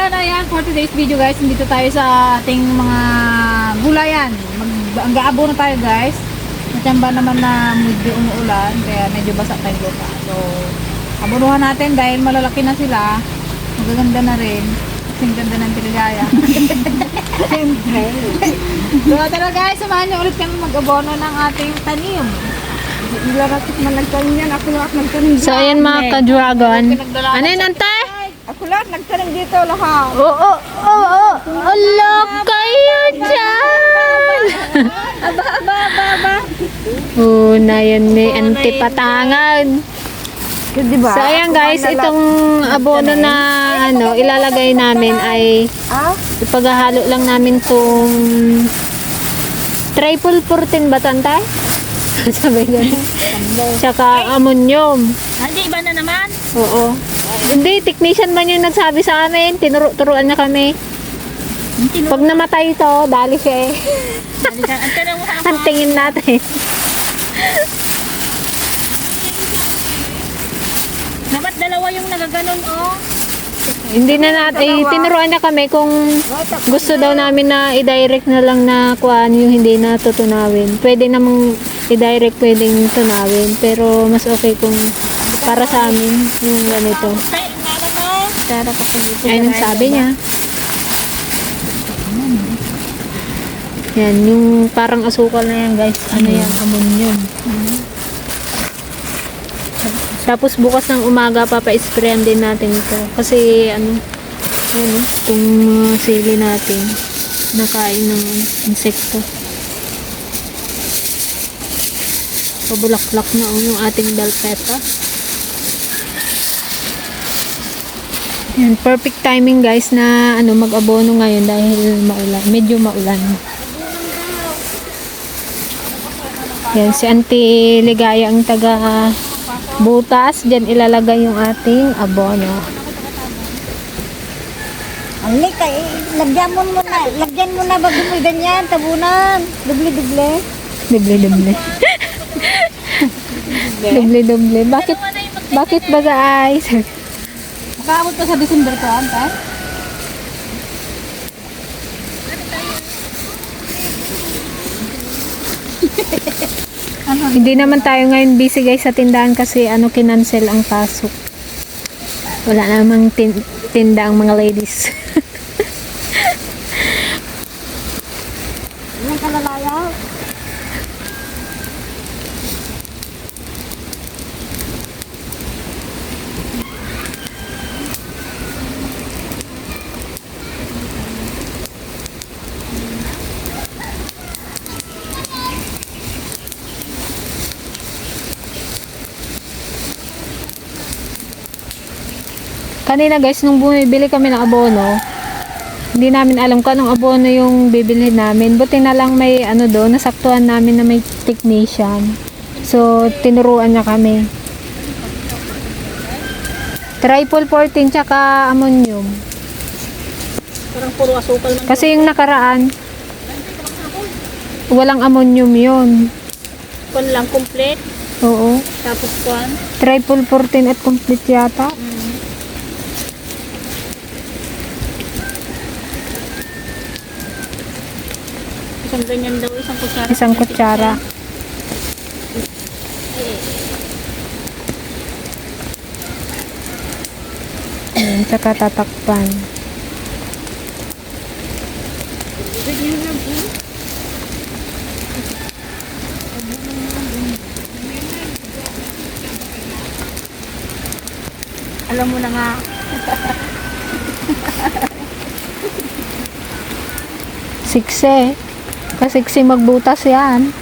mga kadyaga na yan for today's video guys. Nandito tayo sa ating mga gulayan. Mag ang gaabo na tayo guys. Natamba naman na medyo umuulan kaya medyo basa tayo lupa. So abunuhan natin dahil malalaki na sila. Magaganda na rin. Kasing ganda ng tiligaya. Siyempre. so tara guys, samahan niyo ulit kami mag-abono ng ating tanim. Ilaratik man nagtanim yan. Ako lahat nagtanim So, ayan mga ka-dragon. Ano yun, ante? Ako lahat nagtanim dito lahat. Oo, oo, oo. Ala kayo dyan! Aba, aba, aba, aba. Oo, na yan ni ante patangan. Diba? So, ayan guys, itong abono na ano, ilalagay namin ay Ah? ipaghahalo lang namin tong triple 14 ba tantay? Sabi ganun. Tsaka ammonium. Hindi, iba na naman. Oo. Hindi, technician man yung nagsabi sa amin. Tinuro-turuan niya kami. Pag namatay ito, dali siya eh. Ang Hantingin natin. Dapat dalawa yung nagaganon, oh. Hindi na natin, eh, tinuruan niya kami kung gusto daw namin na i-direct na lang na kuan yung hindi na tutunawin. Pwede namang i-direct, pwedeng tunawin. Pero mas okay kung para sa amin yung ganito. Ayun ang sabi niya. Yan, yung parang asukal na yan guys. Ano yan? Ammonium. Tapos bukas ng umaga papa-sprayan din natin ito. Kasi ano, ayun, oh, itong mga sili natin nakain ng insekto. Pabulaklak na oh, yung ating bell pepper. Yan, perfect timing guys na ano mag-abono ngayon dahil maulan, medyo maulan. Yan, si Auntie Ligaya ang taga butas. Diyan ilalagay yung ating abono. Ang lika, eh, lagyan mo muna, lagyan mo na bago mo ganyan, tabunan, duble-duble. Doble-doble. Doble-doble. Bakit, bakit ba guys? Makaabot pa sa December ko, ante. Hindi naman tayo ngayon busy guys sa tindahan kasi ano kinancel ang pasok. Wala namang tin- tinda ang mga ladies. Yung kalalayaw. Kanina guys, nung bumibili kami ng abono, hindi namin alam kung anong abono yung bibili namin. Buti na lang may ano doon, nasaktuhan namin na may technician. So, tinuruan niya kami. Triple 14 tsaka ammonium. Parang puro asukal man. Kasi yung nakaraan, walang ammonium yun. Kwan lang, complete. Oo. Tapos kwan. Triple 14 at complete yata. Isang ganyan daw, isang kutsara. Isang kutsara. Ayan, tsaka tatakpan. Alam mo na nga. Sikse. Kasiksi magbutas yan.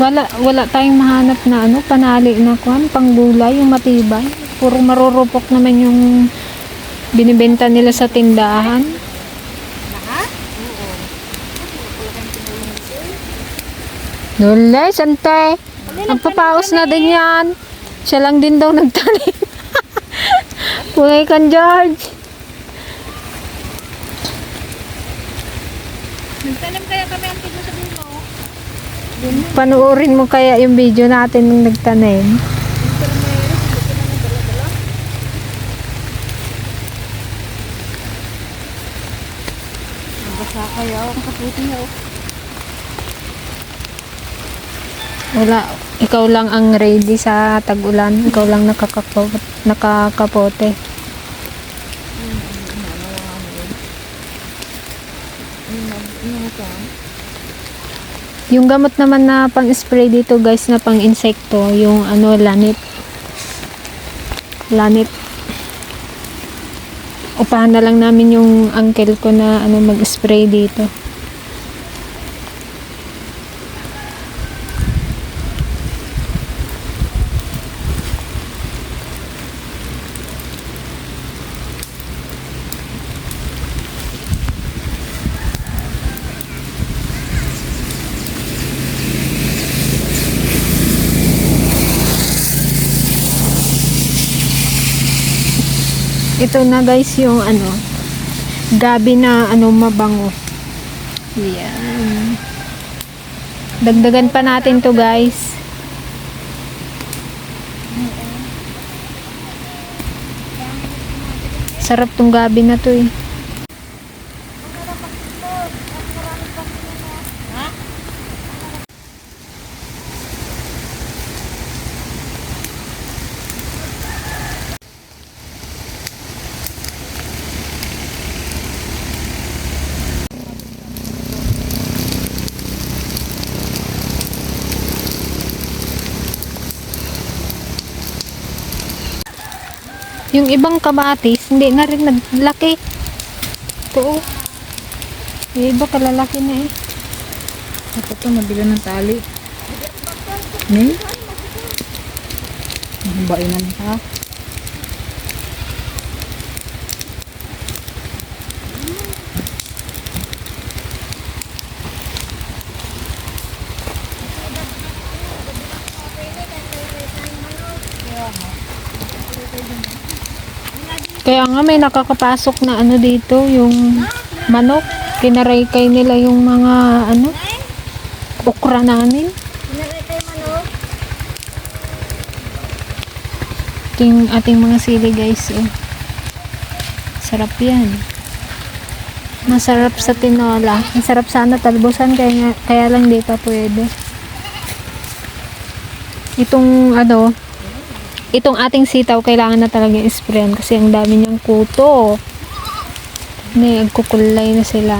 Wala, wala tayong mahanap na ano, panali na kwan, panggulay, yung matibay. Puro marurupok naman yung Binibenta nila sa tindahan. Nulay, sante. Ang papaos na din yan. Siya lang din daw nagtanim. Pungay kan George. Nagtanim kaya kami ang tigil sa dulo. Panuorin mo kaya yung video natin nung nagtanim. Basta kaya ako kaputi niya. oh. Wala, ikaw lang ang ready sa tag-ulan. Ikaw lang nakakapote. nakakapote. Yung gamot naman na pang-spray dito guys na pang-insekto, yung ano, lanip. Lanip. Upahan na lang namin yung uncle ko na ano mag-spray dito. Ito na guys yung ano, gabi na ano mabango. Yan. Dagdagan pa natin to guys. Sarap tong gabi na to eh. Yung ibang kamatis, hindi na rin naglaki. Ito oh. Yung iba kalalaki na eh. Ako to, nabila ng tali. Ni? Bainan ha? Kaya nga may nakakapasok na ano dito, yung manok. Kinaraykay nila yung mga ano, okra namin. Pinaray kayo manok. Yung ating mga sili guys. Oh. Sarap yan. Masarap sa tinola. Masarap sana talbusan kaya, kaya lang di pa pwede. Itong ano, itong ating sitaw kailangan na talaga i-sprayan kasi ang dami niyang kuto. May agkukulay na sila.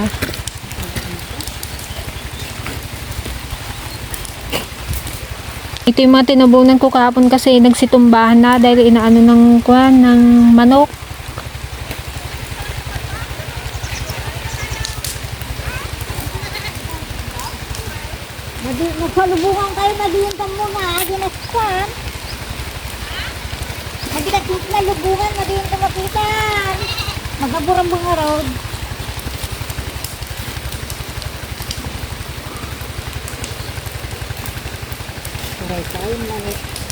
Ito yung mga tinubunan ko kahapon kasi nagsitumbahan na dahil inaano ng kuhan ng manok. Magsalubungan kayo, madiyuntan muna, ginaspan. Magkakit na lubungan, madiyuntan makitan. Magabur ang mga road. Aray kayo, mani.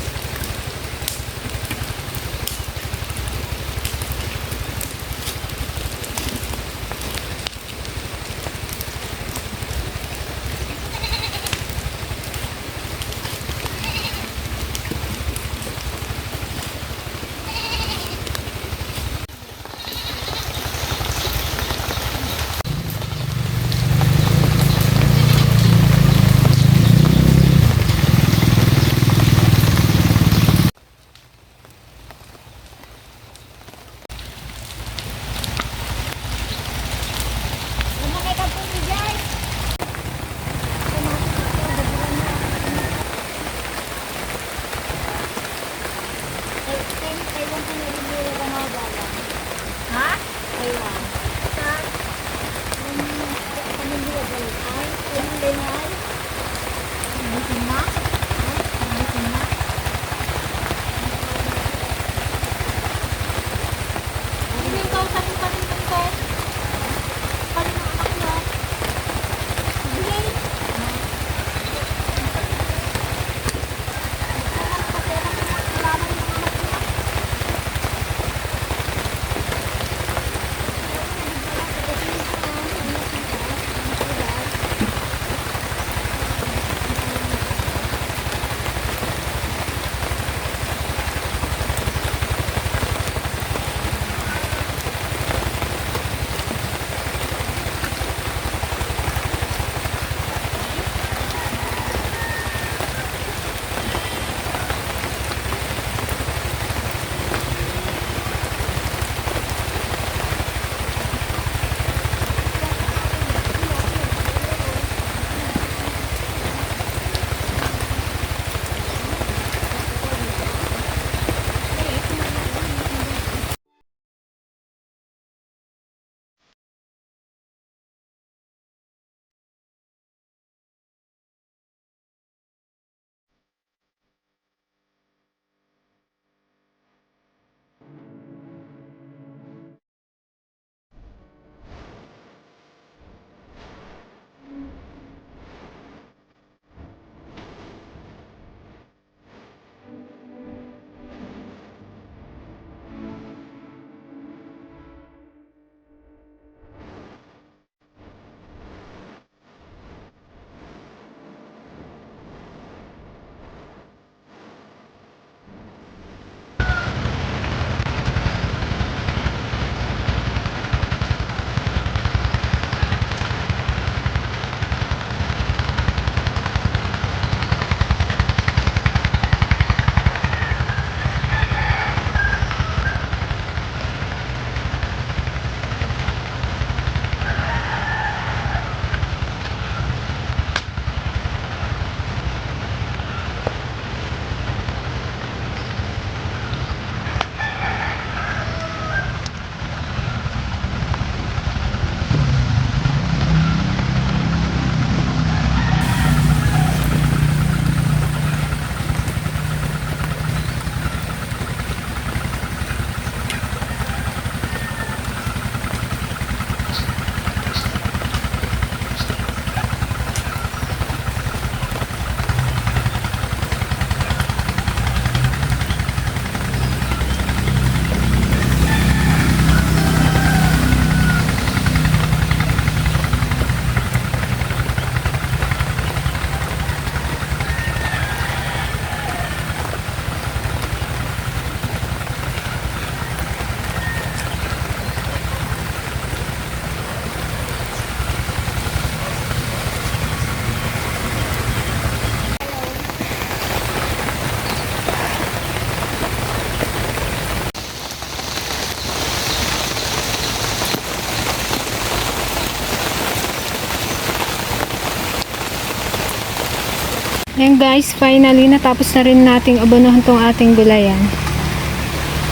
Ayan guys, finally natapos na rin nating abonohan tong ating gulayan.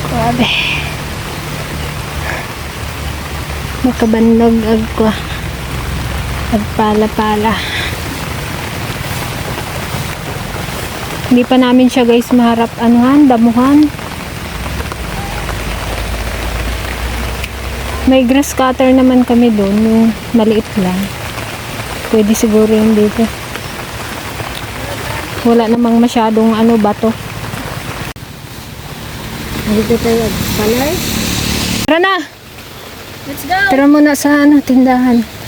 Grabe. Makabandog agkwa. Agpala-pala. Hindi pa namin siya guys maharap anuhan, damuhan. May grass cutter naman kami doon, yung maliit lang. Pwede siguro yung dito. Wala namang masyadong ano bato. Dito tayo. Palay. Tara na! Let's go! Tara muna sa ano, tindahan.